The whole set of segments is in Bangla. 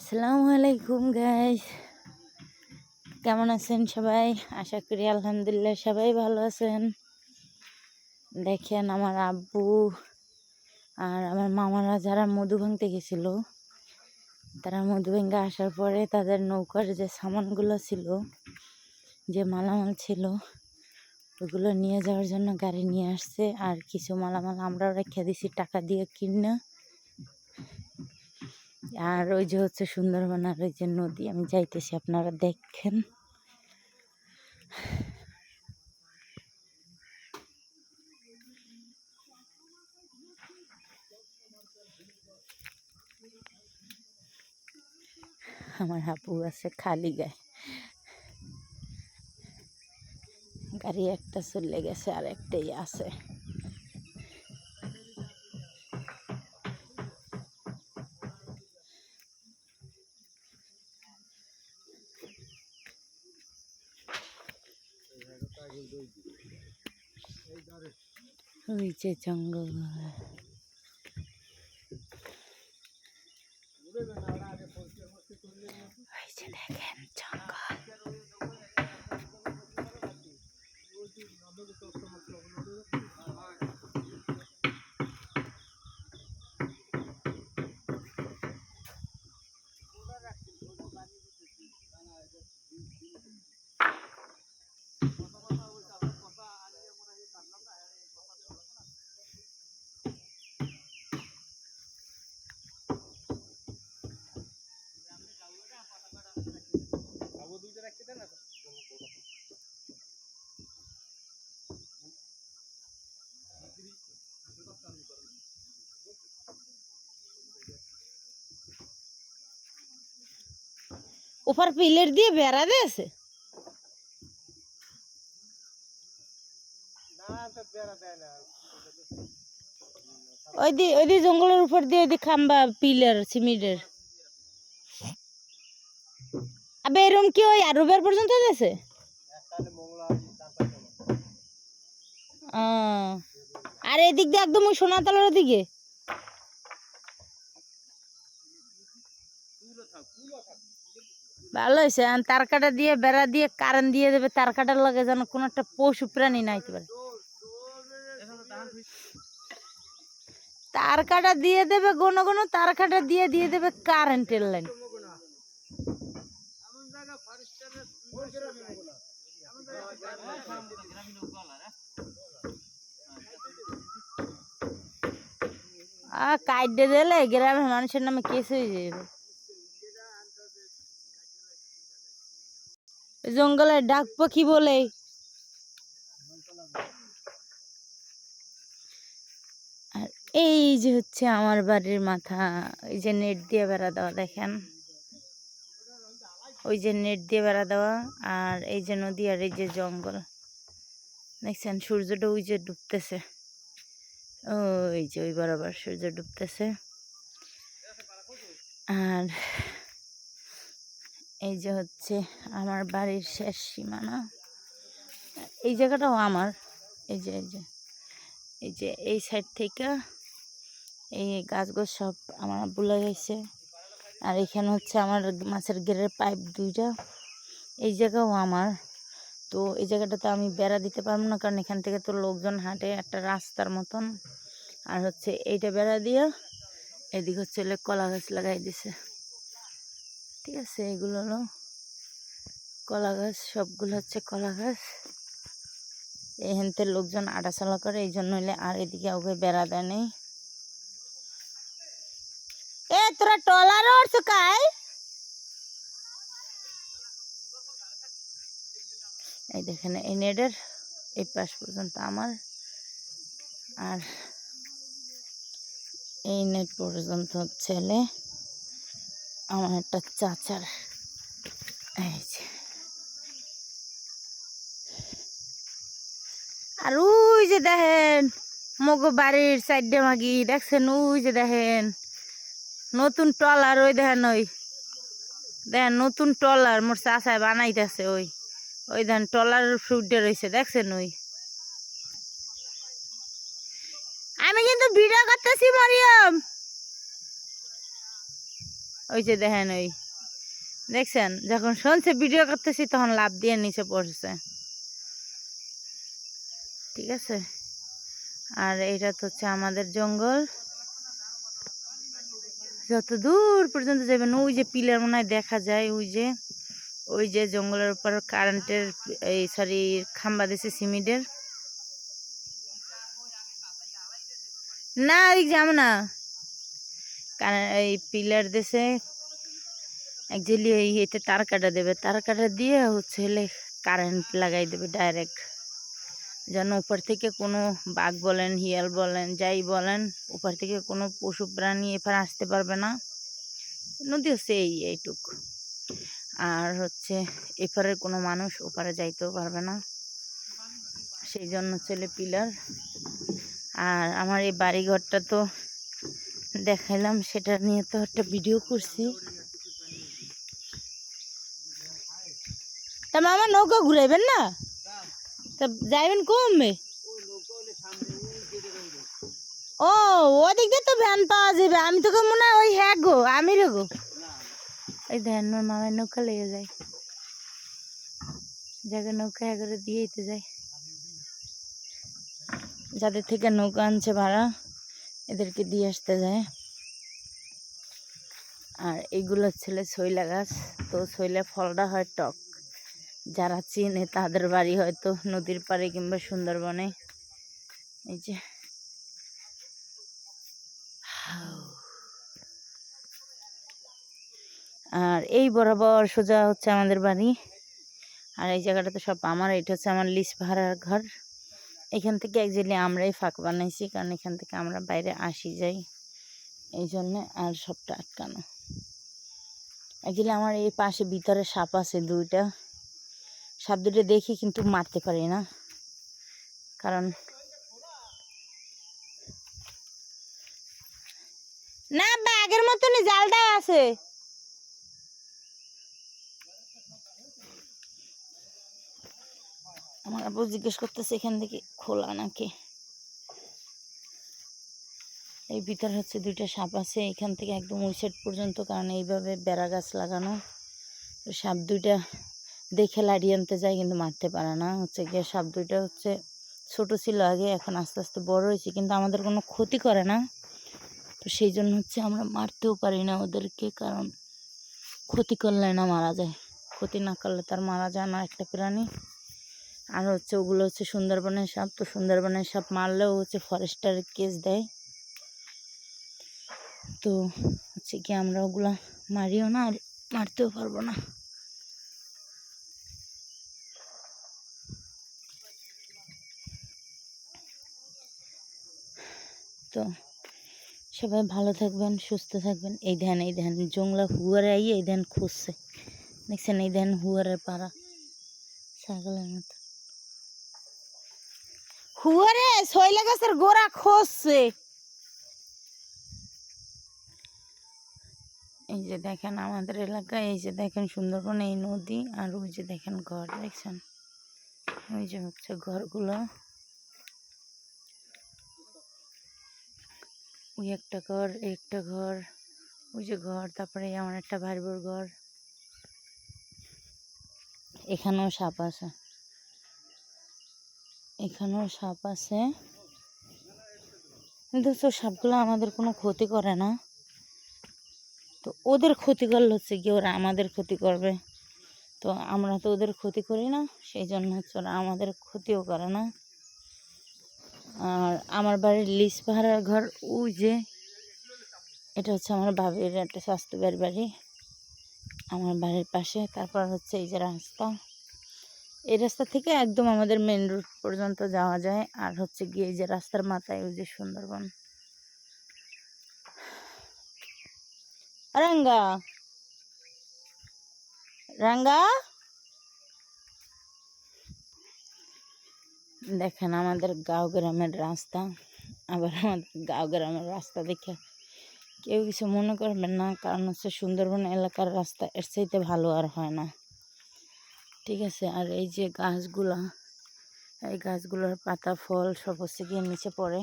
আসসালামু আলাইকুম গাইস কেমন আছেন সবাই? আশা করি আলহামদুলিল্লাহ সবাই ভালো আছেন। দেখেন আমার আব্বু আর আমার মামারা যারা মধু ভাঙতে গেছিল, তারা মধু ভেঙে আসার পরে তাদের নৌকার যে সামানগুলো ছিল, যে মালামাল ছিল, ওগুলো নিয়ে যাওয়ার জন্য গাড়ি নিয়ে আসছে। আর কিছু মালামাল আমরাও রেখে দিছি, টাকা দিয়ে কিনা। আর ওই যে হচ্ছে সুন্দরবন আর ওই যে নদী, আমি যাইতেছি, আপনারা দেখেন। আমার হাপু আছে খালি গায়ে। গাড়ি একটা চলে গেছে, আর একটাই আছে। ওই যে জঙ্গল ওই যে দেখেন জঙ্গল উপর পিলের দিয়ে বেড়া দিয়েছে। ওই দি ওই জঙ্গলের উপর দিয়ে ওইদি খাম্বা পিলার সিমেন্টের আবে এরম কি ওই আরও বের পর্যন্ত আহ, আর এদিক দিয়ে একদম ওই সোনাতলার দিকে ভালো হয়েছে। তার কাটা দিয়ে, বেড়া দিয়ে, কারেন্ট দিয়ে দেবে, তার কাটার লাগে যেন কোনো একটা পশু প্রাণী না হইতে পারে। তার কাটা দিয়ে দেবে ঘন ঘন, তার কাটা দিয়ে দিয়ে দেবে কারেন্টের লাইন। আ কাইডে দিলে গ্রামের মানুষের নামে কেস হয়ে যাবে জঙ্গলে ডাক পাখি বলে। আর এই যে হচ্ছে আমার বাড়ির মাথা, ওই যে নেট দিয়ে বেড়া দেওয়া, দেখেন। ওই যে নেট দিয়ে বেড়া দেওয়া, আর এই যে নদী আর এই যে জঙ্গল। দেখছেন, সূর্যটা ওই যে ডুবতেছে। ওই যে ওই বরাবর সূর্য ডুবতেছে। আর এই যে হচ্ছে আমার বাড়ির শেষ সীমানা। এই জায়গাটাও আমার। এই যে এই যে এই যে এই সাইড থেকে এই গাছ গোছ সব আমার আব্বু লাগাইছে। আর এখানে হচ্ছে আমার মাছের গেরের পাইপ দুইটা। এই জায়গাও আমার। তো এই জায়গাটাতে আমি বেড়া দিতে পারব না, কারণ এখান থেকে তো লোকজন হাঁটে একটা রাস্তার মতন। আর হচ্ছে এইটা বেড়া দিয়ে এদিকে হচ্ছে কলা গাছ লাগাই দিছে। ঠিক আছে, এগুলো হলো কলা গাছ সবগুলো হচ্ছে কলা গাছ এখানতে লোকজন আটাচলা করে এই জন্য হলে আর এদিকে ওকে বেড়া দেয় নেই। এ, তোরা টলার কাই এই দেখেন, এই নেটের এই পাশ পর্যন্ত আমার, আর এই নেট পর্যন্ত হলে আমার একটা চাচার। এই যে। আর ওই যে দেখেন, মগো বাড়ির সাইডে মাগি, দেখছেন? ওই যে দেখেন, নতুন টলার ওই দেখেন ওই। দেখেন, নতুন টলার মোর চাচায় বানাইতেছে ওই। ওই দেখেন টলার ফ্রুটে রয়েছে দেখছেন ওই? আমি কিন্তু ভিডিও করতেছি, মরিয়ম। ওই যে দেখেন ওই, দেখছেন? যখন শুনছে ভিডিও করতেছি, তখন লাভ দিয়ে নিচে পড়ছে। ঠিক আছে? আর এটা তো হচ্ছে আমাদের জঙ্গল। যত দূর পর্যন্ত যাবেন, ওই যে পিলার মনে হয় দেখা যায়, ওই যে ওই যে জঙ্গলের উপর কারেন্টের এই সরি খাম্বা দিছে সিমেন্টের। না ওই যাব না। এই পিলার দেশে একচুয়ালি এই এতে তার কাটা দেবে, তার কাটা দিয়ে হচ্ছে হলে কারেন্ট লাগাই দেবে ডাইরেক্ট যেন উপর থেকে কোনো বাঘ বলেন, হিয়াল বলেন, যাই বলেন, উপর থেকে কোনো পশু প্রাণী এপার আসতে পারবে না। নদী হচ্ছে এই এইটুক। আর হচ্ছে এপারের কোনো মানুষ ওপারে যাইতেও পারবে না। সেই জন্য চলে পিলার। আর আমার এই বাড়িঘরটা তো দেখাইলাম, সেটা নিয়ে তো একটা ভিডিও করছি। তা মামা নৌকা ঘুরাইবেন না? তা যাইবেন কমবে ও, ওদিক দিয়ে তো ভ্যান পাওয়া যাবে। আমি তোকে মনে হয় ওই হ্যাঁ গো, আমি রে গো। এই ধ্যান মামার নৌকা লেগে যায়। জায়গা নৌকা হ্যাঁ করে দিয়েই তো যায়। যাদের থেকে নৌকা আনছে ভাড়া। এদেরকে দিয়ে আসতে যায়। আর এইগুলো ছেলে শৈলা গাছ, তো শৈলা ফলটা হয় টক। যারা চিনে তাদের বাড়ি হয়তো নদীর পাড়ে কিংবা সুন্দরবনে। এই যে। আর এই বরাবর সোজা হচ্ছে আমাদের বাড়ি। আর এই জায়গাটা তো সব আমার এটা হচ্ছে আমার লিস ভাড়ার ঘর। এখান থেকে একচুয়ালি আমরাই ফাঁক বানাইছি, কারণ এখান থেকে আমরা বাইরে আসি যাই। এই জন্যে আর সবটা আটকানো। অ্যাকচুয়ালি আমার এই পাশে ভিতরে সাপ আছে দুইটা। সাপ দুটো দেখি কিন্তু মারতে পারি না। কারণ না, বাঘের মতনই জালটা আছে। আমার আবু জিজ্ঞেস করতেছে, এখান থেকে খোলা নাকি? এই ভিতরে হচ্ছে দুইটা সাপ আছে, এখান থেকে একদম ওই সাইড পর্যন্ত, কারণ এইভাবে বেড়া গাছ লাগানো। সাপ দুইটা দেখে লাড়িয়ে আনতে যায়, কিন্তু মারতে পারে না। হচ্ছে গিয়ে সাপ দুইটা হচ্ছে ছোট ছিল আগে, এখন আস্তে আস্তে বড় হয়েছে, কিন্তু আমাদের কোনো ক্ষতি করে না। তো সেই জন্য হচ্ছে আমরা মারতেও পারি না ওদেরকে, কারণ ক্ষতি করলে না মারা যায়। ক্ষতি না করলে তার মারা যায় না একটা প্রাণী। আর হচ্ছে ওগুলো হচ্ছে সুন্দরবনের সাপ, তো সুন্দরবনের সাপ মারলেও হচ্ছে ফরেস্টার কেস দেয়। তো হচ্ছে কি আমরা ওগুলা মারিও না আর মারতেও পারব না। তো সবাই ভালো থাকবেন, সুস্থ থাকবেন। এই ধ্যান এই ধ্যান, জংলা হুয়ারে আইয়ে এই ধ্যান খুঁজছে। দেখছেন এই ধ্যান হুয়ারের পাড়া, ছাগলের মতো। হুয়ারে, শৈলা গাছের গোড়া খসছে। এই যে দেখেন আমাদের এলাকায়, এই যে দেখেন সুন্দরবন, এই নদী, আর ওই যে দেখেন ঘর, দেখছেন? ওই যে হচ্ছে ঘরগুলো। ওই একটা ঘর একটা ঘর, ওই যে ঘর, তারপরে আমার একটা ভাইবোর ঘর। এখানেও সাপ আছে। এখানেও সাপ আছে। তো সাপগুলো আমাদের কোনো ক্ষতি করে না। তো ওদের ক্ষতি করলে হচ্ছে কি ওরা আমাদের ক্ষতি করবে। তো আমরা তো ওদের ক্ষতি করি না, সেই জন্য হচ্ছে ওরা আমাদের ক্ষতিও করে না। আর আমার বাড়ির লিস পাহাড়ার ঘর, ওই যে, এটা হচ্ছে আমার ভাবির একটা স্বাস্থ্য বাড়ির বাড়ি। আমার বাড়ির পাশে, তারপর হচ্ছে এই যে রাস্তা। এই রাস্তা থেকে একদম আমাদের মেন রোড পর্যন্ত যাওয়া যায়। আর হচ্ছে গিয়ে যে রাস্তার মাথায় ওই যে সুন্দরবন। রাঙ্গা! রাঙ্গা! দেখেন আমাদের গাঁও গ্রামের রাস্তা। আবার আমাদের গাঁও গ্রামের রাস্তা দেখে কেউ কিছু মনে করবেন না, কারণ হচ্ছে সুন্দরবন এলাকার রাস্তা এর চাইতে ভালো আর হয় না। ঠিক আছে, আর এই যে গাছগুলা, এই গাছগুলোর পাতা, ফল সব হচ্ছে গিয়ে নিচে পড়ে।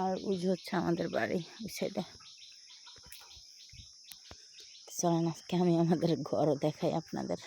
আর উজু হচ্ছে আমাদের বাড়ি, ওই সাইডে চলেন আজকে আমি আমাদের ঘরও দেখাই আপনাদের।